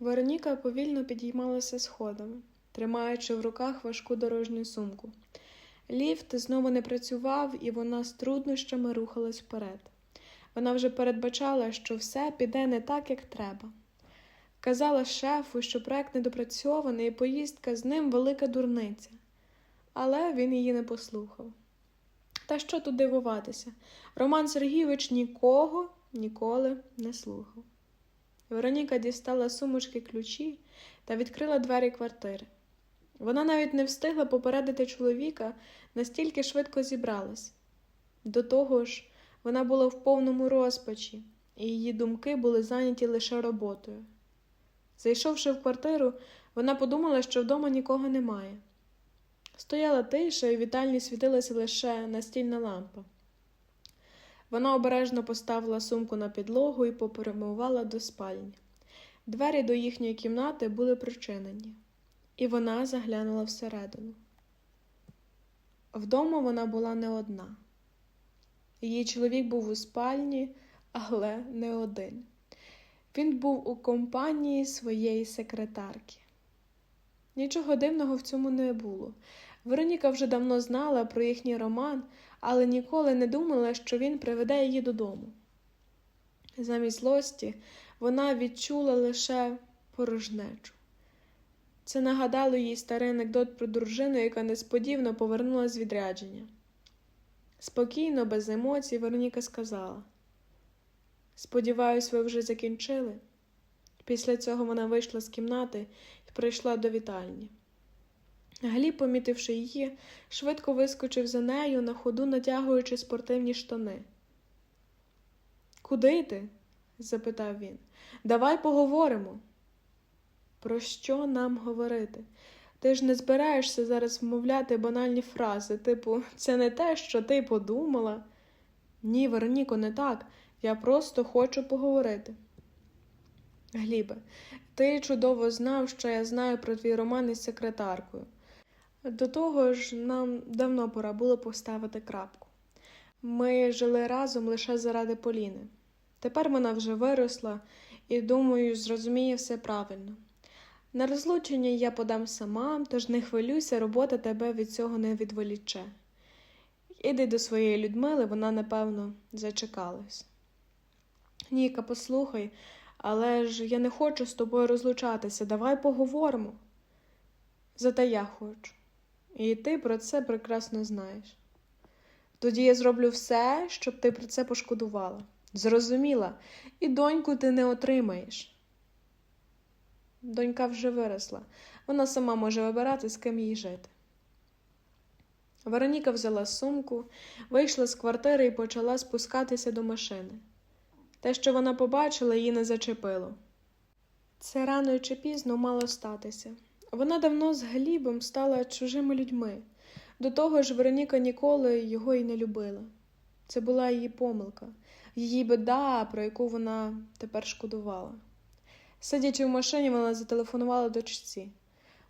Вероніка повільно підіймалася сходами, тримаючи в руках важку дорожню сумку. Ліфт знову не працював, і вона з труднощами рухалась вперед. Вона вже передбачала, що все піде не так, як треба. Казала шефу, що проект недопрацьований, і поїздка з ним велика дурниця. Але він її не послухав. Та що тут дивуватися? Роман Сергійович нікого ніколи не слухав. Вероніка дістала сумочки ключі та відкрила двері квартири. Вона навіть не встигла попередити чоловіка, настільки швидко зібралась. До того ж, вона була в повному розпачі, і її думки були зайняті лише роботою. Зайшовши в квартиру, вона подумала, що вдома нікого немає. Стояла тиша, і в вітальні світилася лише настільна лампа. Вона обережно поставила сумку на підлогу і попрямувала до спальні. Двері до їхньої кімнати були причинені, і вона заглянула всередину. Вдома вона була не одна. Її чоловік був у спальні, але не один. Він був у компанії своєї секретарки. Нічого дивного в цьому не було. Вероніка вже давно знала про їхній роман, але ніколи не думала, що він приведе її додому. Замість злості вона відчула лише порожнечу. Це нагадало їй старий анекдот про дружину, яка несподівано повернулася з відрядження. Спокійно, без емоцій, Вероніка сказала: Сподіваюсь, ви вже закінчили. Після цього вона вийшла з кімнати і прийшла до вітальні. Гліб, помітивши її, швидко вискочив за нею, на ходу натягуючи спортивні штани. Куди ти? запитав він. Давай поговоримо. Про що нам говорити? Ти ж не збираєшся зараз вмовляти банальні фрази, типу, це не те, що ти подумала. Ні, Вероніко, не так. Я просто хочу поговорити. Глібе, ти чудово знав, що я знаю про твій роман із секретаркою. До того ж, нам давно пора було поставити крапку. Ми жили разом лише заради Поліни. Тепер вона вже виросла і, думаю, зрозуміє все правильно. На розлучення я подам сама, тож не хвилюйся, робота тебе від цього не відволіче. Іди до своєї Людмили, вона, напевно, зачекалась. Ніка, послухай, але ж я не хочу з тобою розлучатися, давай поговоримо. Зате я хочу. І ти про це прекрасно знаєш. Тоді я зроблю все, щоб ти про це пошкодувала. Зрозуміла, і доньку ти не отримаєш. Донька вже виросла, вона сама може вибирати, з ким їй жити. Вероніка взяла сумку, вийшла з квартири і почала спускатися до машини. Те, що вона побачила, її не зачепило. Це рано чи пізно мало статися. Вона давно з Глібом стала чужими людьми. До того ж, Вероніка ніколи його й не любила. Це була її помилка, її беда, про яку вона тепер шкодувала. Сидячи в машині, вона зателефонувала дочці.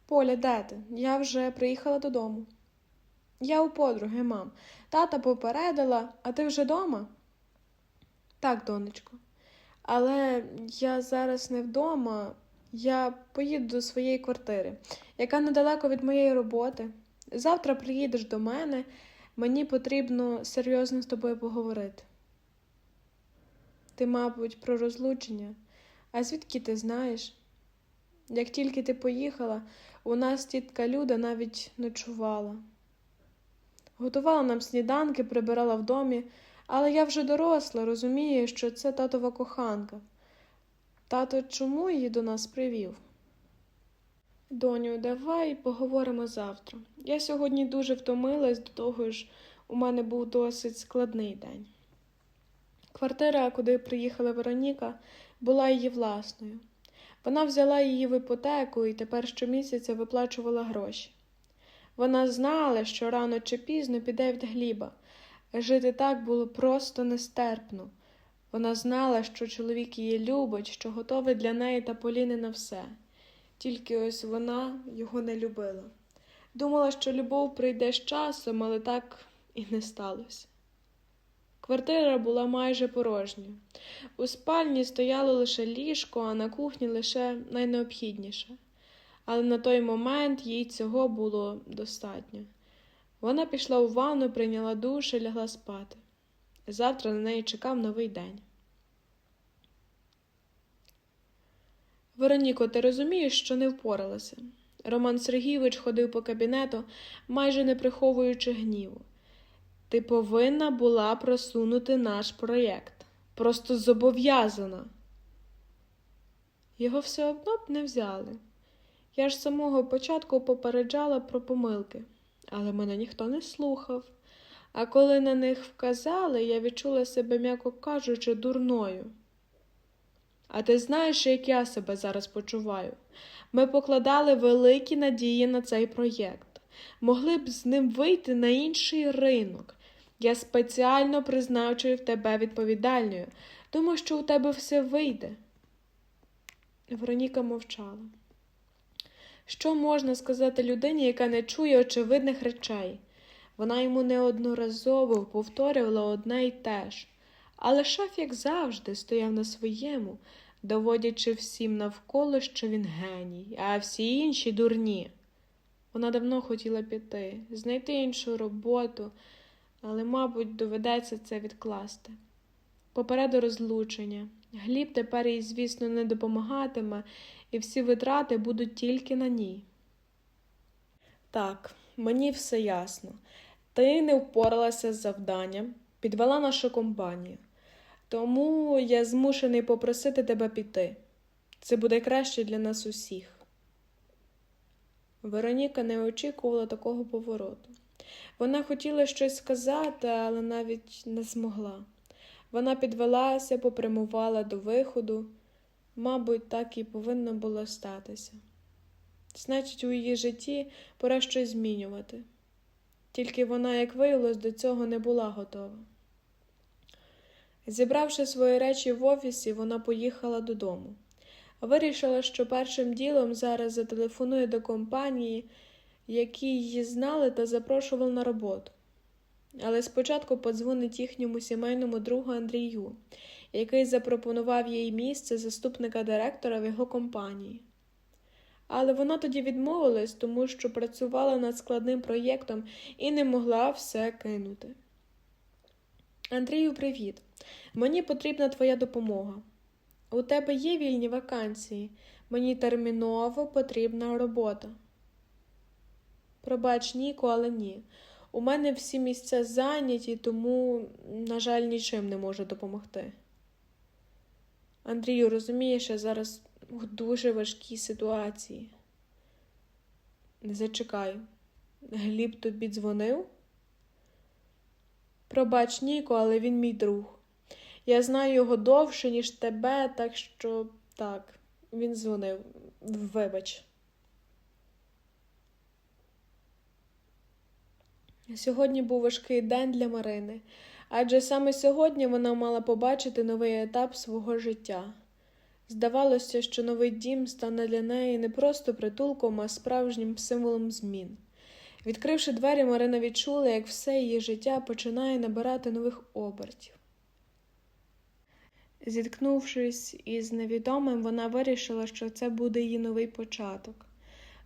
Поля, де ти? Я вже приїхала додому. Я у подруги, мам. Тата попередила, а ти вже дома? Так, донечко. Але я зараз не вдома. Я поїду до своєї квартири, яка недалеко від моєї роботи. Завтра приїдеш до мене, мені потрібно серйозно з тобою поговорити. Ти, мабуть, про розлучення. А звідки ти знаєш? Як тільки ти поїхала, у нас тітка Люда навіть ночувала. Готувала нам сніданки, прибирала в домі, але я вже доросла, розумію, що це татова коханка. Тато чому її до нас привів? Доню, давай поговоримо завтра. Я сьогодні дуже втомилась, до того ж, у мене був досить складний день. Квартира, куди приїхала Вероніка, була її власною. Вона взяла її в іпотеку і тепер щомісяця виплачувала гроші. Вона знала, що рано чи пізно піде від Гліба. Жити так було просто нестерпно. Вона знала, що чоловік її любить, що готовий для неї та Поліни на все. Тільки ось вона його не любила. Думала, що любов прийде з часом, але так і не сталося. Квартира була майже порожня. У спальні стояло лише ліжко, а на кухні лише найнеобхідніше. Але на той момент їй цього було достатньо. Вона пішла у ванну, прийняла душ і лягла спати. Завтра на неї чекав новий день. Вероніко, ти розумієш, що не впоралася? Роман Сергійович ходив по кабінету, майже не приховуючи гніву. Ти повинна була просунути наш проєкт. Просто зобов'язана. Його все одно б не взяли. Я ж самого початку попереджала про помилки, але мене ніхто не слухав. А коли на них вказали, я відчула себе, м'яко кажучи, дурною. А ти знаєш, як я себе зараз почуваю? Ми покладали великі надії на цей проєкт. Могли б з ним вийти на інший ринок. Я спеціально призначую в тебе відповідальною, тому що у тебе все вийде. Вероніка мовчала. Що можна сказати людині, яка не чує очевидних речей? Вона йому неодноразово повторювала одне й те ж. Але шеф, як завжди, стояв на своєму, доводячи всім навколо, що він геній, а всі інші дурні. Вона давно хотіла піти, знайти іншу роботу, але, мабуть, доведеться це відкласти. Попереду розлучення. Гліб тепер їй, звісно, не допомагатиме, і всі витрати будуть тільки на ній. Так, мені все ясно. Ти не впоралася з завданням, підвела нашу компанію. Тому я змушений попросити тебе піти. Це буде краще для нас усіх. Вероніка не очікувала такого повороту. Вона хотіла щось сказати, але навіть не змогла. Вона підвелася, попрямувала до виходу. Мабуть, так і повинно було статися. Значить, у її житті пора щось змінювати. Тільки вона, як виявилось, до цього не була готова. Зібравши свої речі в офісі, вона поїхала додому. Вирішила, що першим ділом зараз зателефонує до компанії, які її знали та запрошували на роботу. Але спочатку подзвонить їхньому сімейному другу Андрію, який запропонував їй місце заступника директора в його компанії. Але вона тоді відмовилась, тому що працювала над складним проєктом і не могла все кинути. Андрію, привіт. Мені потрібна твоя допомога. У тебе є вільні вакансії. Мені терміново потрібна робота. Пробач, Ніко, але ні. У мене всі місця зайняті, тому, на жаль, нічим не можу допомогти. Андрію, розумієш, я зараз в дуже важкій ситуації. Не зачекай. Гліб тобі дзвонив? Пробач, Ніко, але він мій друг. Я знаю його довше, ніж тебе, так що так, він дзвонив. Вибач. Сьогодні був важкий день для Марини, адже саме сьогодні вона мала побачити новий етап свого життя. Здавалося, що новий дім стане для неї не просто притулком, а справжнім символом змін. Відкривши двері, Марина відчула, як все її життя починає набирати нових обертів. Зіткнувшись із невідомим, вона вирішила, що це буде її новий початок.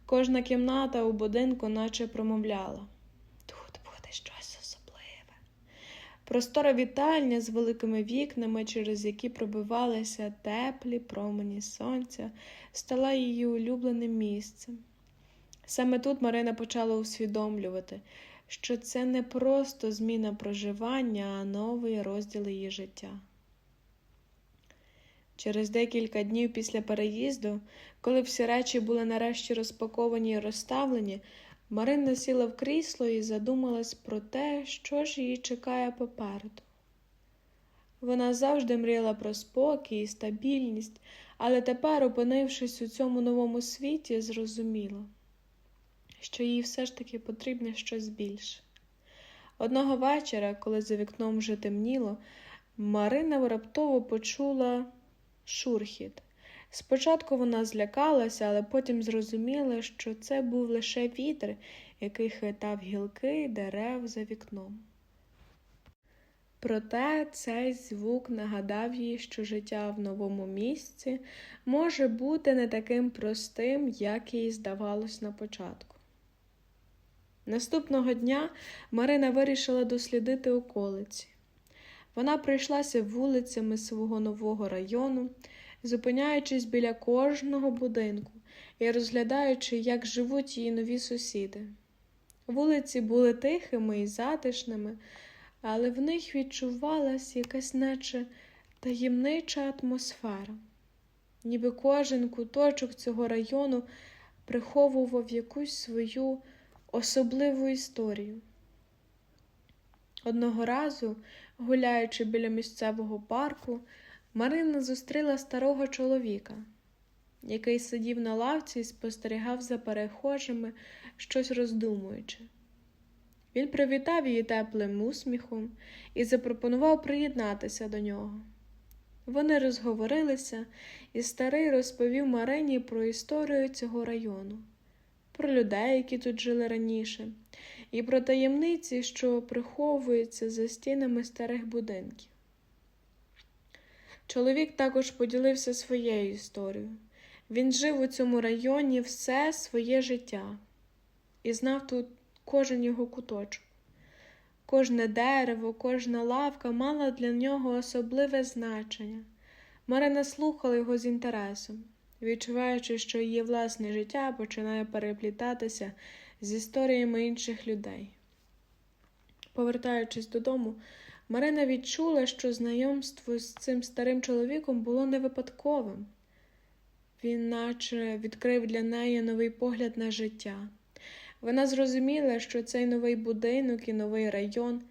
Кожна кімната у будинку наче промовляла тут буде щось особливе. Простора вітальня з великими вікнами, через які пробивалися теплі промені сонця, стала її улюбленим місцем. Саме тут Марина почала усвідомлювати, що це не просто зміна проживання, а новий розділ її життя. Через декілька днів після переїзду, коли всі речі були нарешті розпаковані і розставлені, Марина сіла в крісло і задумалась про те, що ж її чекає попереду. Вона завжди мріяла про спокій і стабільність, але тепер, опинившись у цьому новому світі, зрозуміла, що їй все ж таки потрібне щось більше. Одного вечора, коли за вікном вже темніло, Марина раптово почула шурхіт. Спочатку вона злякалася, але потім зрозуміла, що це був лише вітер, який хитав гілки дерев за вікном. Проте цей звук нагадав їй, що життя в новому місці може бути не таким простим, як їй здавалось на початку. Наступного дня Марина вирішила дослідити околиці. Вона пройшлася вулицями свого нового району, зупиняючись біля кожного будинку і розглядаючи, як живуть її нові сусіди. Вулиці були тихими і затишними, але в них відчувалась якась наче таємнича атмосфера, ніби кожен куточок цього району приховував якусь свою особливу історію. Одного разу, гуляючи біля місцевого парку, Марина зустріла старого чоловіка, який сидів на лавці і спостерігав за перехожими, щось роздумуючи. Він привітав її теплим усміхом і запропонував приєднатися до нього. Вони розговорилися, і старий розповів Марині про історію цього району, про людей, які тут жили раніше, і про таємниці, що приховуються за стінами старих будинків. Чоловік також поділився своєю історією. Він жив у цьому районі все своє життя і знав тут кожен його куточок. Кожне дерево, кожна лавка мала для нього особливе значення. Марина слухала його з інтересом, відчуваючи, що її власне життя починає переплітатися з історіями інших людей. Повертаючись додому, Марина відчула, що знайомство з цим старим чоловіком було не випадковим. Він наче відкрив для неї новий погляд на життя. Вона зрозуміла, що цей новий будинок і новий район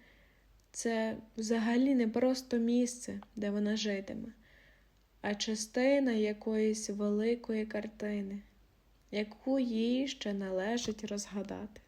це взагалі не просто місце, де вона житиме, а частина якоїсь великої картини, яку їй ще належить розгадати.